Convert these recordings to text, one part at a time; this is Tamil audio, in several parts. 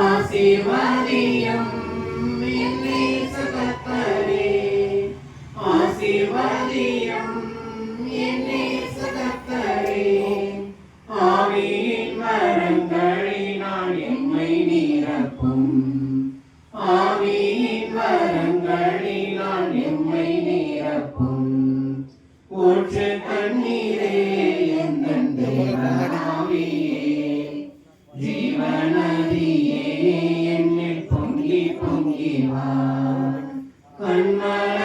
ஆசீர்வதியும் என்னை சுகத்தரே. ஆசீர்வதியும் பொங்கி பொங்கி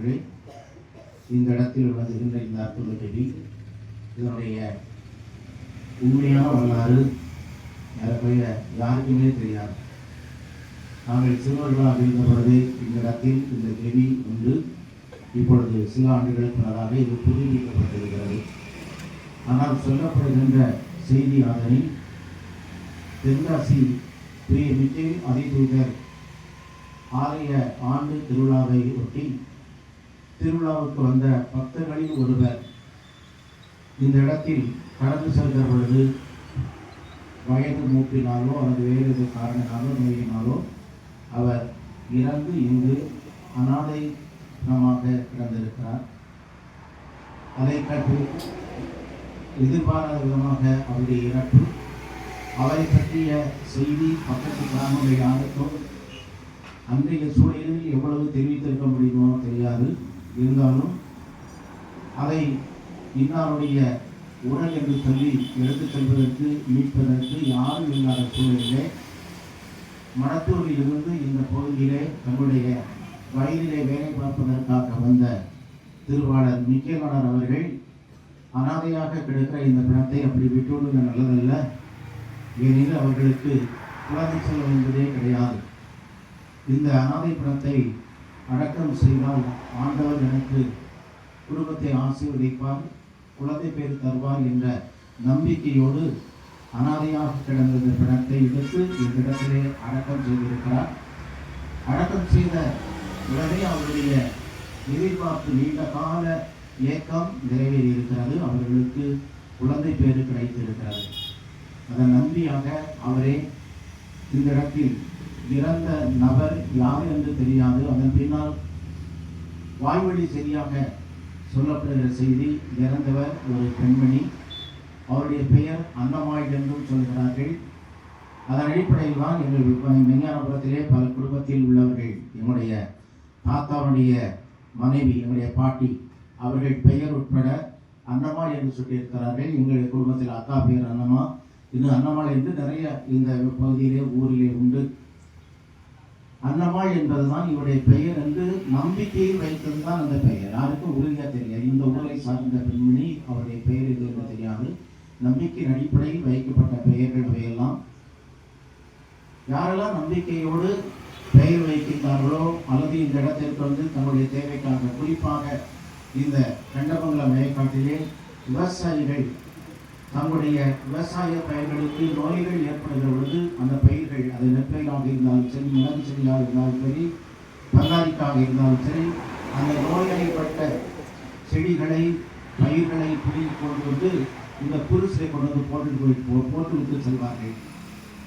பிரியமானவர்களே இந்த இடத்தில் வருகின்ற இந்த அற்புத செடி இதனுடைய உண்மையான வரலாறு ஏறக்குறைய யாருக்குமே தெரியாது. நாங்கள் சிறுவர்களாக இருந்த பொழுது இந்த இடத்தில் இந்த செடி ஒன்று இப்பொழுது சில ஆண்டுகளுக்கு முன்னதாக இது புதுப்பிக்கப்பட்டிருக்கிறது. ஆனால் சொல்லப்படுகின்ற செய்தி அதனை தென்காசி பிரிய மிச்சேல் அதிதூதர் ஆலய ஆண்டு திருவிழாவை ஒட்டி திருவிழாவுக்கு வந்த பக்தர்களில் ஒருவர் இந்த இடத்தில் கடந்து செல்கிற பொழுது வயது மூப்பினாலோ அல்லது வேறு எது காரணனாலோ நோயினாலோ அவர் இறந்து இங்கு அனாதை நமாக கிடந்திருக்கிறார் அதை கண்டு எதிர்பாராத விதமாக அவருடைய இறப்பு அவரை பற்றிய செய்தி பக்கத்து கிராமங்கள் யாருக்கும் அன்றைய சூழலில் எவ்வளவு தெரிவித்திருக்க முடியுமோ தெரியாது. இருந்தாலும் அதை இன்னாருடைய உடல் என்று சொல்லி எடுத்துச் செல்வதற்கு மீட்பதற்கு யாரும் இல்லாத சூழ்நிலை மணத்தூரில் இருந்து இந்த பகுதியிலே தன்னுடைய வயதிலே வேலை பார்ப்பதற்காக வந்த திருவாளர் மிக்கேலனர் அவர்கள் அனாதையாக கிடக்கிற இந்த பிணத்தை அப்படி விட்டுவிடுவது நல்லதல்ல. ஏனெனில் அவர்களுக்கு குழந்தை செல்வம் என்பதே கிடையாது. இந்த அனாதை பணத்தை அடக்கம் செய்தால் ஆண்டவர் எனக்கு குடும்பத்தை ஆசீர்வதிப்பார் குழந்தை பேர் தருவார் என்ற நம்பிக்கையோடு அனாதையாக கிடந்த இந்த பிணத்தை எடுத்து இந்த இடத்திலே அடக்கம் செய்திருக்கிறார். அடக்கம் செய்த உடனே அவருடைய எதிர்பார்ப்பு நீண்ட கால இயக்கம் நிறைவேறி இருக்கிறது அவர்களுக்கு குழந்தை பேரு கிடைத்திருக்கிறது. அதன் நம்பியாக அவரே இந்த இடத்தில் இறந்த நபர் யார் என்று தெரியாது. அதன் பின்னால் வாய்வழி சரியாக சொல்லப்படுகிற செய்தி இறந்தவர் ஒரு பெண்மணி. அவருடைய பெயர் அன்னமாய் என்றும் சொல்கிறார்கள். அதன் அடிப்படையில் தான் எங்கள் மெஞ்ஞானபுரத்திலே பல குடும்பத்தில் உள்ளவர்கள் எங்களுடைய தாத்தாவுடைய மனைவி எங்களுடைய பாட்டி அவர்கள் பெயர் உட்பட அன்னமாள் என்று சொல்லியிருக்கிறார்கள். எங்களுடைய குடும்பத்தில் அக்கா பெயர் அன்னம்மா இன்னும் அன்னமாள் என்று நிறைய இந்த பகுதியிலே ஊரிலே உண்டு. அன்னம்மாள் என்பதுதான் இவருடைய பெயர் என்று நம்பிக்கையில் வைத்தது தான் அந்த பெயர். யாருக்கும் உறுதியாக தெரியாது. இந்த ஊரை சார்ந்த பெண்மணி அவருடைய பெயர் இது என்று தெரியாது. நம்பிக்கையின் அடிப்படையில் வைக்கப்பட்ட பெயர்கள் இவையெல்லாம். யாரெல்லாம் நம்பிக்கையோடு பெயர் வைக்கின்றார்களோ அல்லது இந்த இடத்திற்கு வந்து தன்னுடைய தேவைக்காக குறிப்பாக இந்த கண்டமங்கலம் மேற்காட்டிலே விவசாயிகள் தங்களுடைய விவசாய பயிர்களுக்கு நோய்கள் ஏற்படுகிற பொழுது அந்த பயிர்கள் அது நெற்பயிராக இருந்தாலும் சரி மிளகு செடியாக இருந்தாலும் சரி பங்காளிக்காக இருந்தாலும் சரி அந்த நோயடைப்பட்ட செடிகளை பயிர்களை புரிந்து கொண்டு வந்து இந்த குருசிலை கொண்டு வந்து போட்டு போய் போ- போட்டு விட்டு செல்வார்கள்.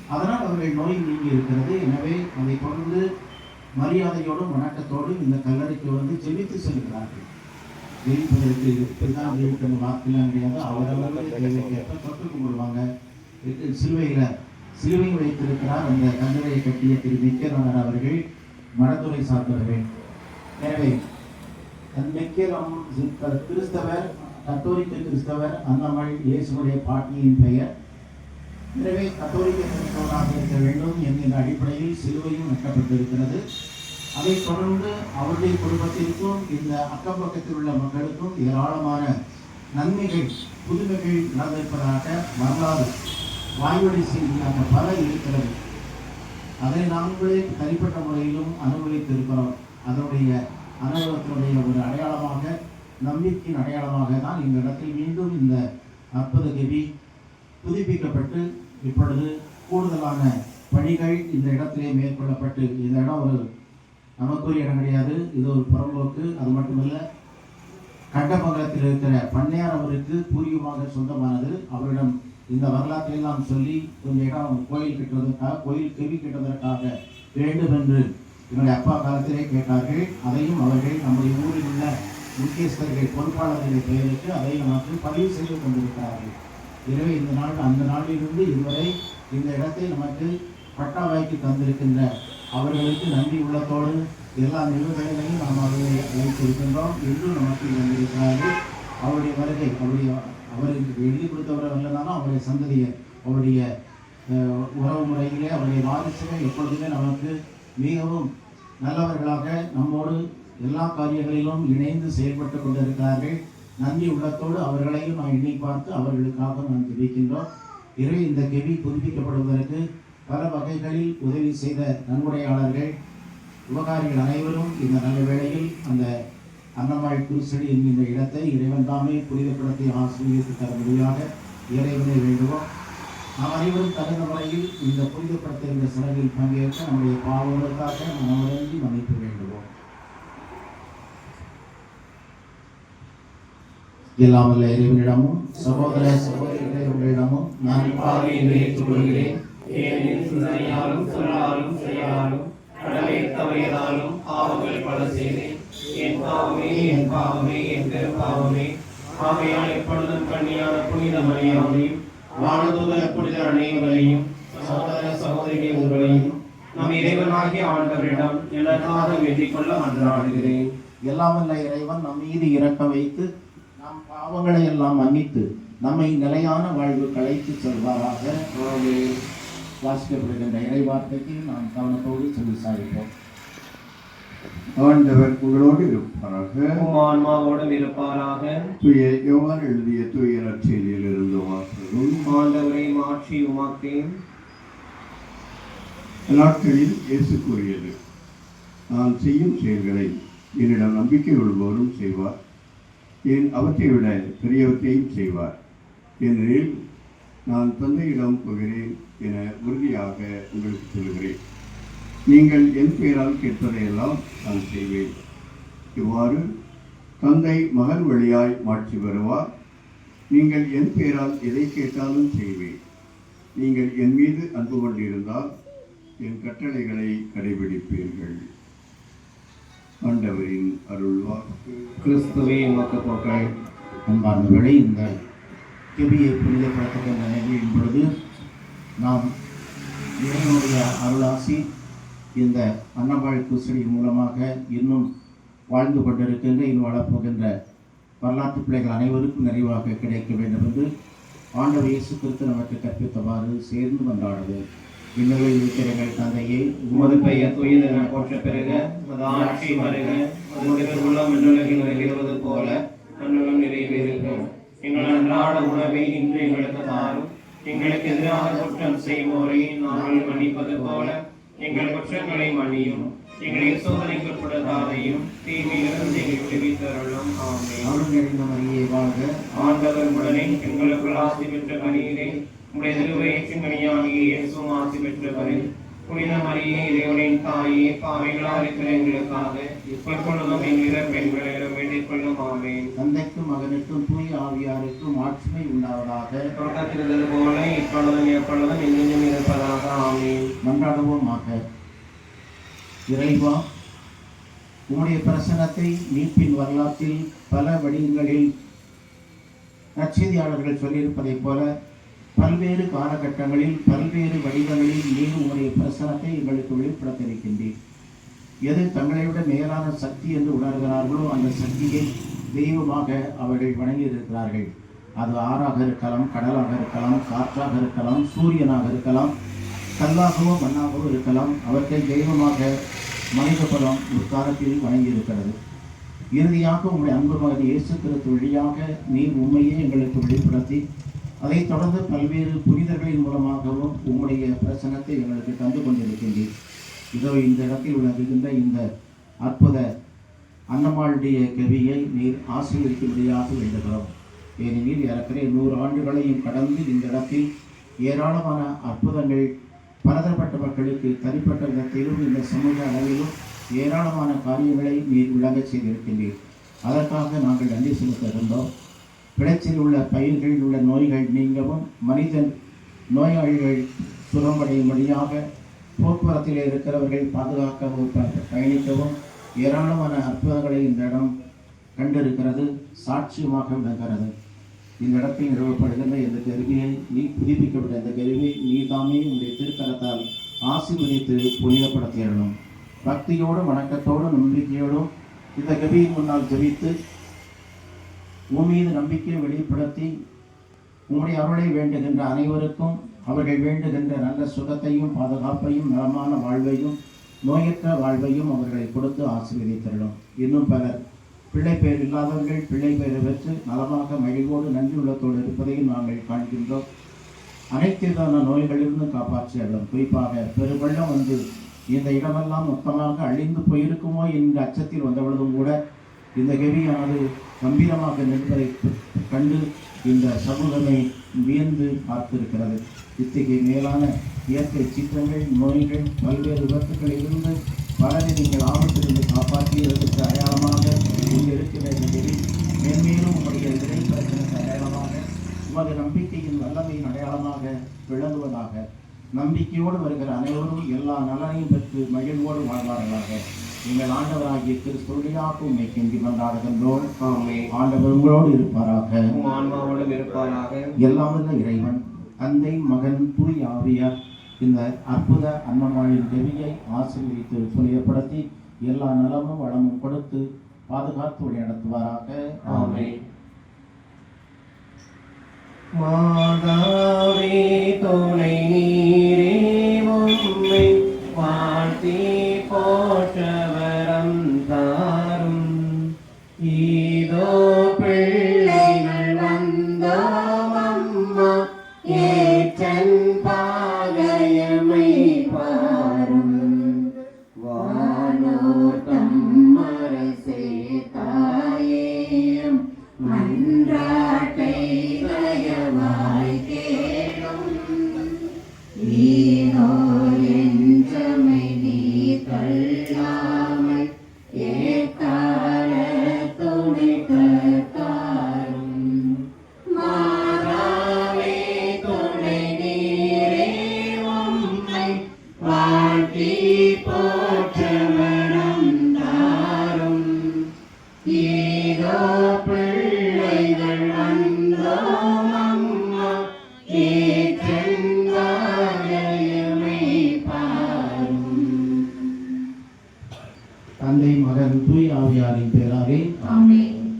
அதனால் அவர்கள் நோய் நீங்கி இருக்கிறது. எனவே அதை கொண்டு மரியாதையோடும் வணக்கத்தோடும் இந்த கல்லறைக்கு வந்து ஜெபித்து செல்கிறார்கள். ஜெயிப்பதற்கு இப்படிதான் ஜெயிக்கணும் வார்த்தைலாம் கிடையாது அவரவர்கள் தேவைக்கேற்ப தொற்றுக்கு கொள்வாங்க சிலுவையில் சிலுவை வைத்திருக்கிறார் அந்த கல்லறையை கட்டிய திரு மிக்கேரனர் அவர்கள் மனத்துறை சார்ந்தவர்கள். எனவே அந்த கிறிஸ்தவர் கத்தோலிக்க கிறிஸ்தவர் அன்னமள் இயேசுடைய பாட்டியின் பெயர். எனவே கத்தோலிக்க கிறிஸ்தவராக இருக்க வேண்டும் என்கின்ற அடிப்படையில் சிலுவையும் வெட்டப்பட்டிருக்கிறது. அதைத் தொடர்ந்து அவருடைய குடும்பத்திற்கும் இந்த அக்கம் பக்கத்தில் உள்ள மக்களுக்கும் ஏராளமான நன்மைகள் புதுமைகள் நடந்திருப்பதாக வரலாறு. வாய்வழி செய்தியாக பல இருக்கிறது. அதை நாங்களே தனிப்பட்ட முறையிலும் அனுபவித்திருக்கிறோம். அதனுடைய அனுபவத்தினுடைய ஒரு அடையாளமாக நம்பிக்கையின் அடையாளமாக தான் இந்த இடத்தில் மீண்டும் இந்த அற்புத கவி புதுப்பிக்கப்பட்டு இப்பொழுது கூடுதலான பணிகள் இந்த இடத்திலே மேற்கொள்ளப்பட்டு இந்த இடம் ஒரு நமக்குரிய இடம் கிடையாது. இது ஒரு புறம்போக்கு அது மட்டுமல்ல கண்டமங்கலத்தில் இருக்கிற பண்ணையார் அவருக்கு பூர்வீகமாக சொந்தமானது. அவரிடம் இந்த வரலாற்றை எல்லாம் சொல்லி கொஞ்சம் இடம் கோயில் கட்டுவதற்காக கோயில் கெவி கட்டுவதற்காக வேண்டும் என்று என்னுடைய அப்பா காலத்திலே கேட்டார்கள். அதையும் அவர்கள் நம்முடைய ஊரில் உள்ள முக்கியஸ்தர்கள் பொறுப்பாளர்களை பெயருக்கு அதை நமக்கு பதிவு செய்து கொண்டிருக்கிறார்கள் எனவே இந்த நாள் அந்த நாளிலிருந்து இதுவரை இந்த இடத்தை நமக்கு பட்டாவாய்க்கு தந்திருக்கின்ற அவர்களுக்கு நன்றி உள்ளத்தோடு எல்லா நிறுவனங்களையும் நாம் அவர்களை அழைத்திருக்கின்றோம் என்று நமக்கு வந்திருக்கிறார்கள். அவருடைய வருகை அவருடைய அவருக்கு எழுதி கொடுத்தவரை இல்லைனாலும் அவருடைய சந்ததியர் அவருடைய உறவு முறையிலே அவருடைய வாரிசுகள் எப்பொழுதுமே நமக்கு மிகவும் நல்லவர்களாக நம்மோடு எல்லா காரியங்களிலும் இணைந்து செயல்பட்டு கொண்டிருக்கிறார்கள். நன்றி உள்ளத்தோடு அவர்களையும் நான் எண்ணி பார்த்து அவர்களுக்காக நான் ஜெபிக்கின்றோம். இறை இந்த கெவி புதுப்பிக்கப்படுவதற்கு பல வகைகளில் உதவி செய்த நன்கொடையாளர்கள் உபகாரிகள் அனைவரும் இந்த நல்ல வேளையில் அந்த அன்னமாய் குருசடி என்கின்ற இடத்தை இறைவன் தாமே புனிதப்படுத்தி ஆசிரியருக்கு தரும்படியாக இறைவனை வேண்டுவோம். நாம் அனைவரும் தகுந்த முறையில் இந்த புனிதப்படுத்துகின்ற சடங்கில் பங்கேற்க நம்முடைய பாவங்களுக்காக மனமுறங்கி மன்னிப்பு வேண்டுவோம். எல்லாம் இறைவனிடமும் சகோதர சகோதரிகளை உங்களிடமும் நான் பார்வையை ஏற்றுக்கொள்கிறேன். ஏனெனில் சிந்தனையாலும் சொல்லாலும் செயலாலும் கடலை தவறியதாலும் பாவங்கள் பல செய்தேன். என் பாவமே என் பாவமே என் பெரும் பாவமே. ஆகையால் எப்பொழுதும் கண்ணியான புனித மரியாதையும் வானதூதர் புனித சகோதர சகோதரிகள் உங்களையும் நம் இறைவனாகிய ஆண்டவரிடம் எனக்காக வேண்டிக் கொள்ள மன்றாடுகிறேன். எல்லாம் வல்ல இறைவன் நம் மீது இறக்க வைத்து நம் பாவங்களை எல்லாம் மன்னித்து நம்மை நிலையான வாழ்வு களைத்து செல்வாராக. வாசிக்கப்படுகின்ற இறை வார்த்தைக்கு நாம் கவனத்தோடு செவி சாய்ப்போம் ஆண்டவர் உங்களோடு இருப்பாராக. ஆன்மாவோடும் இருப்பாராக. தூய யோவான் எழுதிய தூய நற்செய்தியில் இருந்து வாசகம் ஆண்டவரை மாற்றி உமாக்கேன் நாட்களில் இயேசு கூறியது நான் செய்யும் செயல்களை என்னிடம் நம்பிக்கை கொள்பவரும் செய்வார். என் அவற்றை விட பெரியவற்றையும் செய்வார். ஏனெனில் நான் தந்தையிடம் போகிறேன் என உறுதியாக உங்களுக்கு சொல்கிறேன் நீங்கள் என் பெயரால் கேட்பதையெல்லாம் நான் செய்வேன். இவ்வாறு தந்தை மகன் வழியாய் மாற்றி வருவார் நீங்கள் என் பெயரால் எதை கேட்டாலும் செய்வேன். நீங்கள் என் மீது அன்பு கொண்டிருந்தால் என் கட்டளைகளை கடைபிடிப்பீர்கள். ஆண்டவரின் அருள்வா கிறிஸ்துவே உமக்கு புகழ் இந்த கிபியை புனிதப்படுத்துகின்ற நிகழ்வின் பொழுது நாம் இறைவனுடைய அருளாசி இந்த அன்னவாழ் குசடி மூலமாக இன்னும் வாழ்ந்து கொண்டிருக்கின்ற இன்னும் வளர்ப்புகின்ற வரலாற்று பிள்ளைகள் அனைவருக்கும் நிறைவாக கிடைக்க வேண்டும் என்று ஆண்டவர் இயேசு கிறிஸ்து நமக்கு கற்பித்தவாறு சேர்ந்து கொண்டாடுவோம் விண்ணுகளில் இருக்கிற எங்கள் தந்தையே உமது பெயர் துயதென போற்ற பிறகு உமது ஆட்சி வருக உமது உள்ளம் மண்ணுலகில் நிறைவேறுவது போல எங்கள் அன்றாட உணவை இன்று எங்களுக்கு தாரும். எங்களுக்கு எதிராக குற்றம் செய்வோரை நாங்கள் மன்னிப்பது போல எங்கள் குற்றங்களை மன்னியும். எங்களை சோதனைக்கு உட்படுத்தாதையும் தீமையிலிருந்து எங்களை விடுவித்தருளும் வாழ்க. ஆண்டவர் உடனே எங்களுக்குள் ஆசி பெற்ற கனியிலே உடைய திருவயிற்றின் கனியாகிய இயேசுவும் ஆசி பெற்றவரே. புனித மரியே இறைவனின் தாயே பாவைகளால் இருக்கிற எங்களுக்காக எப்பொழுதும் எங்களிடம் பெண்களிடம் வேண்டிக் கொள்ளும் ஆமென். தந்தைக்கும் மகனுக்கும் தூய ஆவியாருக்கும் ஆட்சிமை உண்டாவதாக. தொடக்கத்திருந்தது போல இப்பொழுதும் எப்பொழுதும் எங்கெங்கும் இருப்பதாக ஆமென். மன்றாடுவோமாக. இறைவா உம்முடைய பிரசனத்தை மீட்பின் வரலாற்றில் பல வடிவங்களில் நற்செய்தியாளர்கள் சொல்லியிருப்பதைப் போல பல்வேறு காலகட்டங்களில் பல்வேறு வடிவங்களில் நீர் உங்களுடைய பிரசனத்தை எங்களுக்கு வெளிப்படுத்தியிருக்கின்றீர். எது தங்களை விட மேலான சக்தி என்று உணர்கிறார்களோ அந்த சக்தியை தெய்வமாக அவர்கள் வணங்கியிருக்கிறார்கள். அது ஆறாக இருக்கலாம் கடலாக இருக்கலாம் காற்றாக இருக்கலாம் சூரியனாக இருக்கலாம் கல்லாகவோ மண்ணாகவோ இருக்கலாம். அவற்றை தெய்வமாக மனித குலம் முற்காலத்தில் வணங்கியிருக்கிறது. இறுதியாக உங்களுடைய அன்பு மகன் இயேசு கிறிஸ்து வழியாக நீர் உண்மையே எங்களுக்கு வெளிப்படுத்தி அதைத் தொடர்ந்து பல்வேறு புனிதர்களின் மூலமாகவும் உம்முடைய பிரசனத்தை எங்களுக்கு தந்து கொண்டிருக்கின்றீர். இதோ இந்த இடத்தில் உள்ளிருக்கின்ற இந்த அற்புத அன்னம்மாளுடைய கவியை நீர் ஆசீர்வதிக்கும்படியாக வேண்டுகிறோம். ஏனெனில் ஏறக்குறைய நூறு ஆண்டுகளையும் கடந்து இந்த இடத்தில் ஏராளமான அற்புதங்கள் பலதரப்பட்ட மக்களுக்கு தனிப்பட்ட விதத்திலும் இந்த சமூக அளவிலும் ஏராளமான காரியங்களை நீர் விளங்கச் செய்திருக்கின்றீர். அதற்காக நாங்கள் நன்றி செலுத்துகின்றோம் பிழைச்சில் உள்ள பயிர்களில் உள்ள நோய்கள் நீங்கவும் மனிதன் நோயாளிகள் சுகமடையும்படியாக போக்குவரத்தில் இருக்கிறவர்கள் பாதுகாக்கவும் ப- பயணிக்கவும் ஏராளமான அற்புதங்களை இந்த இடம் கண்டிருக்கிறது சாட்சியமாக விளங்குகிறது. இந்த இடத்தில் நிறுவப்படுகின்ற இந்த கருவியை நீ புதுப்பிக்கப்பட்ட இந்த கருவியை நீ தாமே உடைய திருக்கரத்தால் ஆசீர்வதித்து புனிதப்படுத்திடணும். பக்தியோடும் வணக்கத்தோடும் நம்பிக்கையோடும் இந்த கவியின் முன்னால் ஜெபித்து உன் மீது நம்பிக்கையை வெளிப்படுத்தி உம்முடைய அருளை வேண்டுகின்ற அனைவருக்கும் அவர்கள் வேண்டுகின்ற நல்ல சுகத்தையும் பாதுகாப்பையும் நலமான வாழ்வையும் நோயற்ற வாழ்வையும் அவர்களை கொடுத்து ஆசீர்வதித்தருளும். இன்னும் பலர் பிள்ளை பெயர் இல்லாதவர்கள் பிள்ளை பெயரை பெற்று நலமாக மகிழ்வோடு நன்றி உள்ளத்தோடு இருப்பதையும் நாங்கள் காண்கின்றோம். அனைத்து விதமான நோய்களிலிருந்து காப்பாற்றி குறிப்பாக பெருவெள்ளம் வந்து இந்த இடமெல்லாம் மொத்தமாக அழிந்து போயிருக்குமோ என்ற அச்சத்தில் வந்தவளதும் கூட இந்த கெவியானது கம்பீரமாக நிற்பதை கண்டு இந்த சமூகமே வியந்து பார்த்திருக்கிறது. இத்தகைய மேலான இயற்கை சீற்றங்கள் நோய்கள் பல்வேறு விபத்துகளிலிருந்து பலரை நீங்கள் ஆபத்திலிருந்து காப்பாற்றியதற்கு அடையாளமாக இங்கு இருக்கிற இந்த மேன்மேலும் உங்களுடைய இறைப்பதற்கு அடையாளமாக உமது நம்பிக்கையின் வல்லமையின் அடையாளமாக விளங்குவதாக. நம்பிக்கையோடு வருகிற அனைவரும் எல்லா நலனையும் பெற்று மகிழ்வோடு வாழ்வார்களாக. எங்கள் ஆண்டவராகிய கிறிஸ்துவடியாக உண்மை கெஞ்சி கொண்டாடுகின்றோம் ஆண்டவர் உங்களோடு இருப்பாராக. ஆன்மாவோடும் இருப்பாராக. எல்லாம் வல்ல இறைவன் தந்தை மகன் தூய் ஆவியார் இந்த அற்புத அன்னமாளின் தேவியை ஆசீர்வதித்து புனிதப்படுத்தி எல்லா நலமும் வளமும் கொடுத்து பாதுகாத்து வழி நடத்துவாராக. ஆமென். மாதாவே துணை நீரே உம்மை வாழ்த்தி போற்றவரம்